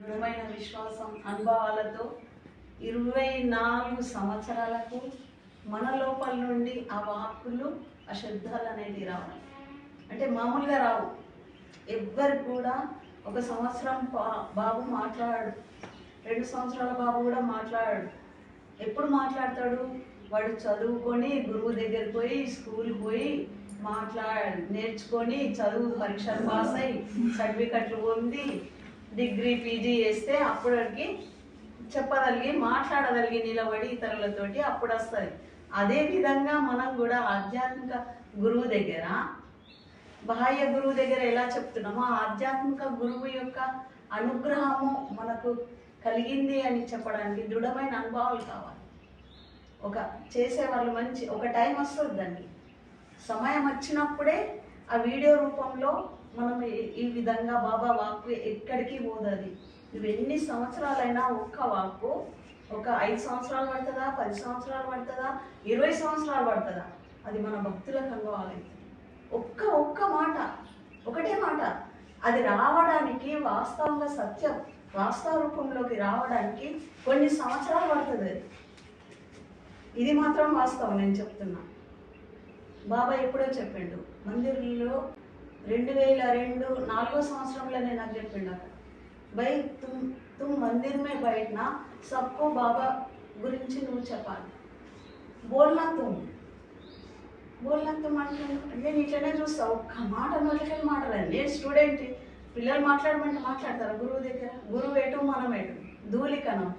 దృఢమైన విశ్వాసం అనుభవాలతో ఇరవై నాలుగు సంవత్సరాలకు మన లోపల నుండి ఆ వాక్కులు ఆ శబ్దాలు అనేది రావాలి అంటే మామూలుగా రావు. ఎవ్వరు కూడా ఒక సంవత్సరం బాబు మాట్లాడాడు. రెండు సంవత్సరాల బాబు కూడా మాట్లాడాడు. ఎప్పుడు మాట్లాడతాడు? వాడు చదువుకొని గురువు దగ్గర పోయి స్కూల్కి పోయి మాట్లా నేర్చుకొని చదువు పరీక్షలు పాస్ అయ్యి సర్టిఫికెట్లు పొంది డిగ్రీ పీజీ చేస్తే అప్పటికి చెప్పగలిగి మాట్లాడగలిగి నిలబడి ఇతరులతోటి అప్పుడు వస్తుంది. అదే విధంగా మనం కూడా ఆధ్యాత్మిక గురువు దగ్గర బాహ్య గురువు దగ్గర ఎలా చెప్తున్నామో ఆధ్యాత్మిక గురువు యొక్క అనుగ్రహము మనకు కలిగింది అని చెప్పడానికి దృఢమైన అనుభవాలు కావాలి. ఒక చేసే వాళ్ళు మంచి ఒక టైం వస్తుంది దానికి. సమయం వచ్చినప్పుడే ఆ వీడియో రూపంలో మనం ఈ- విధంగా బాబా వాక్కు ఎక్కడికి పోదది? నువ్వు ఎన్ని సంవత్సరాలైనా ఒక్క వాక్కు ఒక ఐదు సంవత్సరాలు పడుతుందా పది సంవత్సరాలు పడుతుందా ఇరవై సంవత్సరాలు పడుతుందా? అది మన భక్తులకు అనుభవాలి ఒక్క ఒక్క మాట ఒకటే మాట. అది రావడానికి వాస్తవంగా సత్యం. వాస్తవ రూపంలోకి రావడానికి కొన్ని సంవత్సరాలు పడుతుంది. అది ఇది మాత్రం వాస్తవం నేను చెప్తున్నా. బాబా ఎప్పుడో చెప్పిండు మందిర్లో రెండు వేల రెండు నాలుగో సంవత్సరంలోనే నాకు చెప్పిండు అక్కడ బై తుమ్ తుమ్ మందిర్ మే బయటన సబ్కో బాబా గురించి నువ్వు చెప్పాలి. బోల్నా తుమ్. బోల్నా తుమ్ అంటే నేను ఇట్లనే చూస్తా. ఒక్క మాట నోట్లకెళ్ళి మాట్లాడాలి నేను స్టూడెంట్. పిల్లలు మాట్లాడమంటే మాట్లాడతారు గురువు దగ్గర. గురువు ఏటో మనం ఏటో ధూళికనం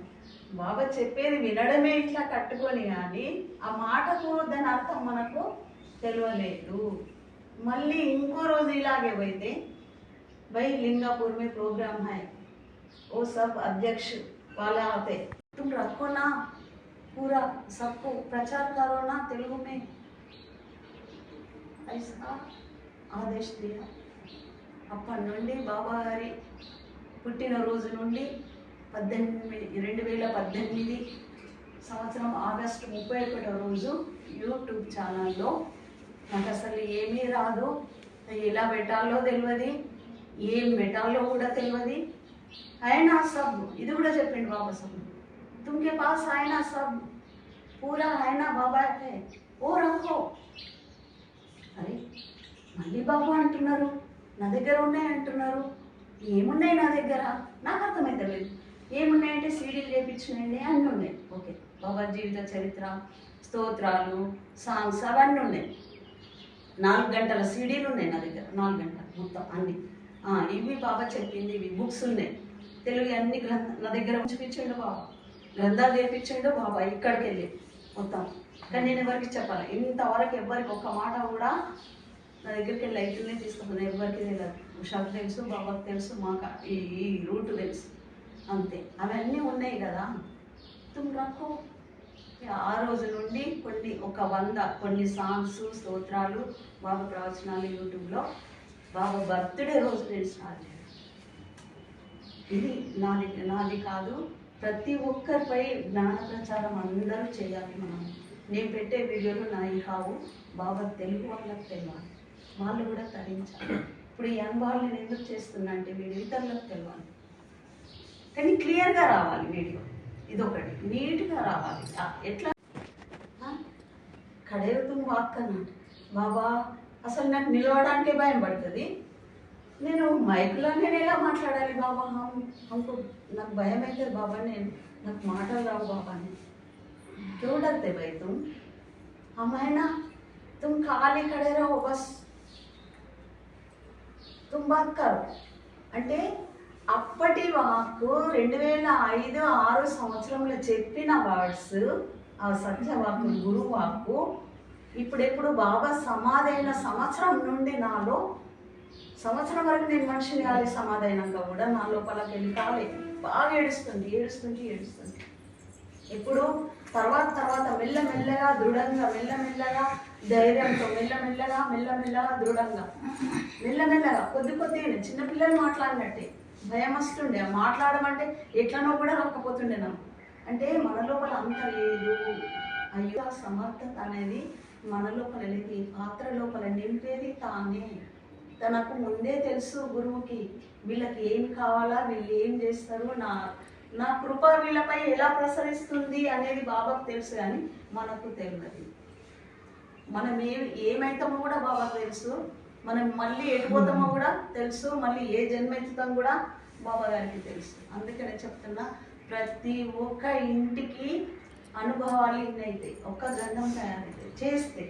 బాబా చెప్పేది వినడమే ఇట్లా కట్టుకొని కానీ ఆ మాటకు దాని అర్థం మనకు తెలియలేదు. మళ్ళీ ఇంకో రోజు ఇలాగే పోయితే भाई लिंगापुर में प्रोग्राम है वो सब अध्यक्ष वाला आते तुम रखो ना पूरा सबको प्रचार करो ना तेलुगु में ऐसा ఆదేశ दिया అప్పటి నుండి బాబా గారి పుట్టినరోజు నుండి పద్దెనిమిది రెండు వేల పద్దెనిమిది సంవత్సరం ఆగస్టు ముప్పై ఒకటో రోజు యూట్యూబ్ ఛానల్లో నాకు అసలు ఏమీ రాదు. ఎలా పెట్టాలో తెలియదు ఏం పెట్టాలో కూడా తెలియదు అయినా సబ్ ఇది కూడా చెప్పిండు బాబా సబ్ తుమ్కే పాస్ ఆయన సబ్ పూరా ఆయన బాబా ఓ రఖో అరే మళ్ళీ బాబు అంటున్నారు నా దగ్గర ఉన్నాయి అంటున్నారు. ఏమున్నాయి నా దగ్గర? నాకు అర్థమైతే లేదు. ఏమున్నాయంటే సీడీలు చేయించినండి అన్నీ ఉన్నాయి. ఓకే బాబా జీవిత చరిత్ర స్తోత్రాలు సాంగ్స్ అవన్నీ ఉన్నాయి. నాలుగు గంటల సీడీలు ఉన్నాయి నా దగ్గర నాలుగు గంటలు మొత్తం అన్ని. ఇవి బాబా చెప్పింది ఇవి బుక్స్ ఉన్నాయి. తెలుగు అన్ని గ్రంథ నా దగ్గర చూపించండు బాబా. గ్రంథాలు చేపించండు బాబా ఇక్కడికి వెళ్ళి మొత్తం. కానీ నేను ఎవరికి చెప్పాలి? ఇంతవరకు ఎవరికి ఒక్క మాట కూడా నా దగ్గరికి వెళ్ళి లైట్లనే తీసుకుంటున్నాను ఎవరికి తెలియదు. ఉషాకు తెలుసు బాబాకు తెలుసు మాకు ఈ ఈ రూట్ తెలుసు. అంతే. అవన్నీ ఉన్నాయి కదా. తుమ్ రఖో ఆ రోజు నుండి కొన్ని ఒక వంద కొన్ని సాంగ్స్ స్తోత్రాలు బాబా ప్రవచనాలు యూట్యూబ్లో. బాబా బర్త్డే రోజు నేను స్టార్ట్ ఇది నాది నాది కాదు ప్రతి ఒక్కరిపై జ్ఞాన ప్రచారం అందరూ చేయాలి మనం. నేను పెట్టే వీడియోలు నాయి కావు బాబా తెలుగు వాళ్ళకి తెలియాలి వాళ్ళు కూడా తరించాలి. ఇప్పుడు ఈ అనుభవాలు నేను ఎందుకు చేస్తున్నా అంటే వీడియో ఇతరులకు తెలియాలి కానీ క్లియర్గా రావాలి వీడియో. ఇదొకటి నీట్గా రావాలి ఆ, ఎట్లా కడేరుతుంది వాక్ అన్నాడు బాబా అసలు నాకు నిలవడానికే భయం పడుతుంది నేను మైక్లో నేను ఎలా మాట్లాడాలి బాబా హం- హంకు నాకు భయం అవుతుంది బాబా నేను నాకు మాటలు రావు బాబా అని क्यों डरते भाई तुम हम है ना तुम खाली खड़े रहो बस तुम बात करो అంటే అప్పటి వాకు రెండు వేల ఐదు ఆరు సంవత్సరంలో చెప్పిన వర్డ్స్ ఆ సత్యవాకు గురువు వాక్కు ఇప్పుడెప్పుడు బాబా సమాధైన సంవత్సరం నుండి నాలో సంవత్సరం వరకు నేను మనిషిని కాలి సమాధి అయినాక కూడా నా లోపలకి వెళ్ళి కాలే బాగా ఏడుస్తుంది ఏడుస్తుంది ఏడుస్తుంది. ఇప్పుడు తర్వాత తర్వాత మెల్లమెల్లగా దృఢంగా మెల్లమెల్లగా ధైర్యంతో మెల్లమెల్లగా మెల్లమెల్లగా దృఢంగా మెల్లమెల్లగా కొద్ది కొద్దిగా చిన్నపిల్లలు మాట్లాడినట్టే. భయమస్తుండే. మాట్లాడమంటే ఎట్లనో కూడా రాకపోతుండే నాకు అంటే మన లోపల అంత లేదు. అయ్యో ఆ సమర్థత అనేది మన లోపల లేదు పాత్ర లోపల నింపేది తానే. తనకు ముందే తెలుసు గురువుకి వీళ్ళకి ఏం కావాలా వీళ్ళు ఏం చేస్తారు నా నా కృప వీళ్ళపై ఎలా ప్రసరిస్తుంది అనేది బాబాకు తెలుసు కానీ మనకు తెలియదు. మనం ఏం ఏమైతామో కూడా బాబాకు తెలుసు. మనం మళ్ళీ ఎటుపోతామో కూడా తెలుసు మళ్ళీ ఏ జన్మ ఎత్తుతాం కూడా బాబా గారికి తెలుసు అందుకనే చెప్తున్నా ప్రతి ఒక్క ఇంటికి అనుభవాలు ఇన్నైతే ఒక్క గ్రంథం తయారైతే చేస్తే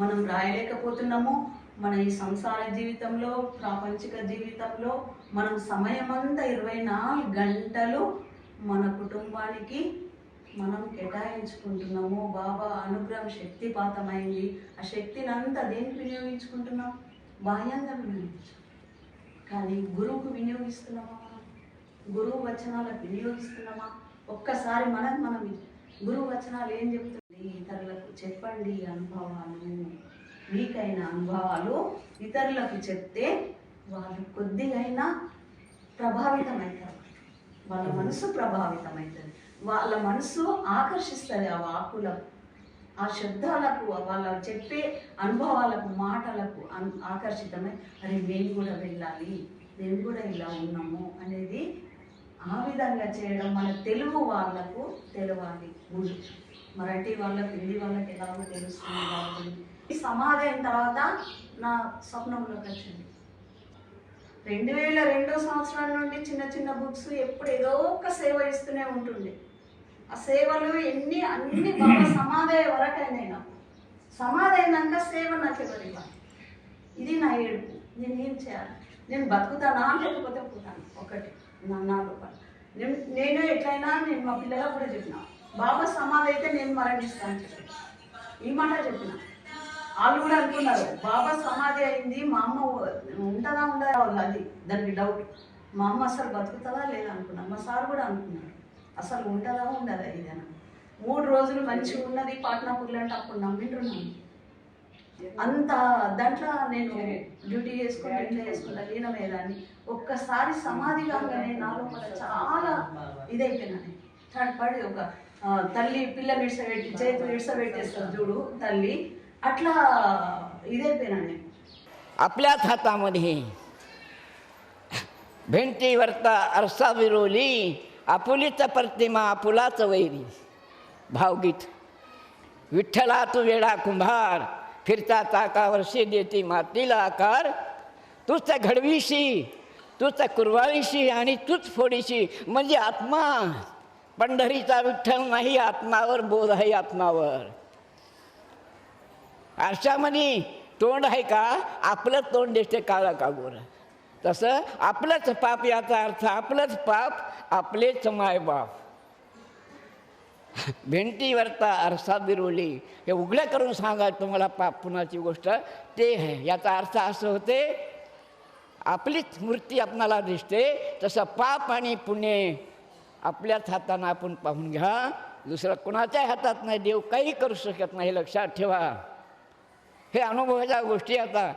మనం రాయలేకపోతున్నాము. మన ఈ సంసార జీవితంలో ప్రాపంచిక జీవితంలో మనం సమయమంతా ఇరవై నాలుగు గంటలు మన కుటుంబానికి మనం కేటాయించుకుంటున్నాము బాబా అనుగ్రహం శక్తిపాతమైంది. ఆ శక్తిని అంతా దేనికి వినియోగించుకుంటున్నాం? బాహ్యంగా వినియోగించు కానీ గురువుకు వినియోగిస్తున్నామా మనం? గురువు వచనాలకు వినియోగిస్తున్నామా? ఒక్కసారి మనం మనం గురువు వచనాలు ఏం చెప్తుంది ఇతరులకు చెప్పండి అనుభవాలు. మీకైన అనుభవాలు ఇతరులకు చెప్తే వాళ్ళు కొద్దిగైనా ప్రభావితమవుతారు. వాళ్ళ మనసు ప్రభావితమవుతుంది. వాళ్ళ మనసు ఆకర్షిస్తుంది ఆ వాకులకు ఆ శబ్దాలకు వాళ్ళ చెప్పే అనుభవాలకు మాటలకు అన్- ఆకర్షితమై అరే మేము కూడా వెళ్ళాలి మేము కూడా ఇలా ఉన్నాము అనేది ఆ విధంగా చేయడం మన తెలుగు వాళ్ళకు తెలవాలి ముందు. మరాఠీ వాళ్ళకి హిందీ వాళ్ళకి ఎలాగో తెలుస్తుంది కాబట్టి. ఈ సమాధి అయిన తర్వాత నా స్వప్నంలోకి వచ్చింది. రెండు వేల రెండో సంవత్సరం నుండి చిన్న చిన్న బుక్స్ ఎప్పుడు ఏదో ఒక సేవ ఇస్తూనే ఉంటుండే. ఆ సేవలు ఎన్ని అన్ని బాగా సమాధి వరకైనా నాకు సమాధి అయినాక సేవ నాకు ఎవరు ఇవ్వాలి ఇది నా ఏడుపు. నేను ఏం చేయాలి? నేను బతుకుతానా? లేకపోతే పోతాను? ఒకటి. నా నా లోపల. నేను నేను ఎట్లయినా నేను మా పిల్లలకు కూడా చెప్పిన. బాబా సమాధి అయితే నేను మరణిస్తాను చెప్పి ఈ మాట చెప్పిన. వాళ్ళు కూడా అనుకున్నారు బాబా సమాధి అయింది మా అమ్మ ఉంటుందా ఉండదా? వాళ్ళు అది దానికి డౌట్ మా అమ్మ అసలు బతుకుతుందా లేదా అనుకున్నారు. మా సార్ కూడా అనుకున్నారు. అసలు ఉంటుందా ఉండదా ఇది అని మూడు రోజులు మంచిగా ఉన్నది పాట్నాపూర్లో అంటే అప్పుడు నమ్మిండ్రు నన్ను అంత దాంట్లో నేను డ్యూటీ చేసుకుంటా ఇట్లా చేసుకుంటా లీనమేదాన్ని ఒక్కసారి సమాధి కాగానే నా లోపల చాలా ఇదైపోయినాను పడి ఒక ఆ, తల్లి పిల్లని ఇడ్సబెట్టి చేతులు ఇడ్సబెట్టేస్తారు చూడు తల్లి అట్లా ఇదైపోయినా నేను आपल्याच हातामध्ये भिंतीवरता आरसा विरोली आपुलीचा प्रतिमा आपुलाचं वैरी. भावगीत विठ्ठला तू वेडा कुंभार फिरता चाकावरशी देती मातीला आकार. तूच घडवीशी तूच कुरवाळीशी आणि तूच फोडीशी म्हणजे आत्मा. पंढरीचा विठ्ठल नाही आत्मावर बोध आहे आत्मावर. आरशामध्ये तोंड आहे का? आपलं तोंड दिसते काळा का गोरा तसं आपलंच पाप याचा अर्थ आपलंच पाप आपलेच मायबाप भिंतीवरता आरसा बिरवली. हे उघडं करून सांगा तुम्हाला पाप पुन्हाची गोष्ट? ते आहे. याचा अर्थ असं होते आपलीच मूर्ती आपणाला दिसते तसं पाप आणि पुणे आपल्याच हातानं आपण पाहून घ्या. दुसरं कोणाच्याही हातात नाही देव काही करू शकत नाही लक्षात ठेवा. हे अनुभवाच्या गोष्टी आता.